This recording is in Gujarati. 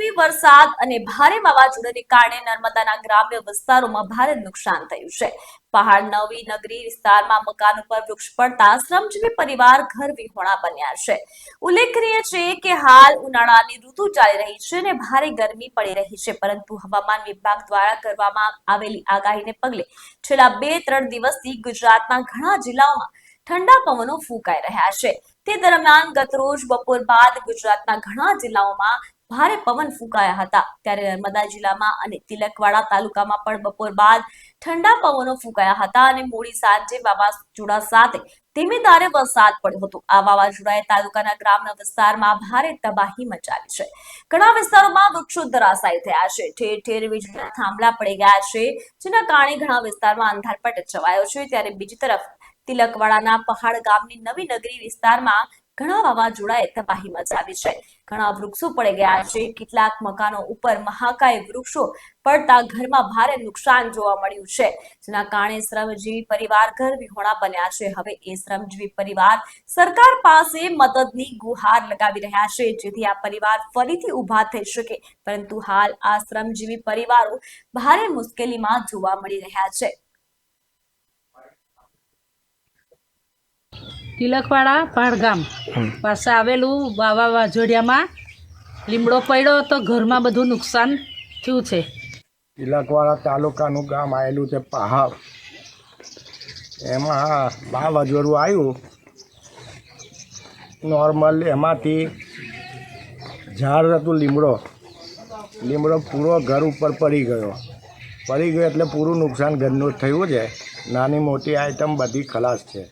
કમોસમી વરસાદ અને ભારે વાવાઝોડાને કારણે નર્મદાના ગ્રામ્ય વિસ્તારોમાં ભારે નુકસાન થયું છે. પહાડ, નવી નગરી વિસ્તારમાં મકાન ઉપર વૃક્ષ પડતા શ્રમજીવી પરિવાર ઘર વિહોણા બન્યા છે. ઉલ્લેખનીય છે કે હાલ ઉનાળાની ઋતુ ચાલી રહી છે અને ભારે ગરમી પડી રહી છે, પરંતુ હવામાન વિભાગ દ્વારા કરવામાં આવેલી આગાહીને પગલે છેલ્લા બે ત્રણ દિવસથી ગુજરાતના ઘણા જિલ્લાઓમાં ઠંડા પવનો ફૂંકાઈ રહ્યા છે. તે દરમિયાન ગતરોજ બપોર બાદ ગુજરાતના ઘણા જિલ્લાઓમાં ભારે પવન ફૂંકાયા હતા. ત્યારે નર્મદા જિલ્લામાં અને તિલકવાડા તાલુકામાં પણ બપોર બાદ ઠંડા પવનો ફૂંકાયા હતા અને મોડી સાંજે વાવાઝોડા સાથે ધીમે ધારે વરસાદ પડ્યો હતો. આ વાવાઝોડાએ તાલુકાના ગ્રામ્ય વિસ્તારમાં ભારે તબાહી મચાવી છે. ઘણા વિસ્તારોમાં વૃક્ષો ધરાશાયી થયા છે. ઠેર ઠેર વીજળીના થાંભલા પડી ગયા છે, જેના કારણે ઘણા વિસ્તારમાં અંધારપટ છવાયો છે. ત્યારે બીજી તરફ તિલકવાડાના પહાડ ગામની નવી નગરી વિસ્તારમાં ઘણા વાવાઝોડાએ તબાહી મચાવી છે. ઘણા વૃક્ષો પડી ગયા છે. કેટલાક મકાનો ઉપર મહાકાય વૃક્ષો પડતા ઘરમાં ભારે નુકસાન જોવા મળ્યું છે. જેના કારણે શ્રમજીવી પરિવાર ઘર વિહોણા બન્યા છે. હવે એ શ્રમજીવી પરિવાર સરકાર પાસે મદદની ગુહાર લગાવી રહ્યા છે. જેથી આ પરિવાર ફરીથી ઊભા થઈ શકે. પરંતુ હાલ આ શ્રમજીવી પરિવારો ભારે મુશ્કેલીમાં જોવા મળી રહ્યા છે. તિલકવાડા પાણગામ પાસે આવેલું વાવા વાજોડિયામાં લીમડો પડ્યો તો ઘરમાં બધું નુકસાન થયું છે. તિલકવાડા તાલુકાનું ગામ આવેલું છે પહાડ એમાં વાવાઝોડું આવ્યું. નોર્મલ એમાંથી ઝાડ હતું લીમડો. લીમડો પૂરો ઘર ઉપર પડી ગયો. પડી ગયો એટલે પૂરું નુકસાન ઘરનું થયું છે. નાની મોટી આઈટમ બધી ખલાસ છે.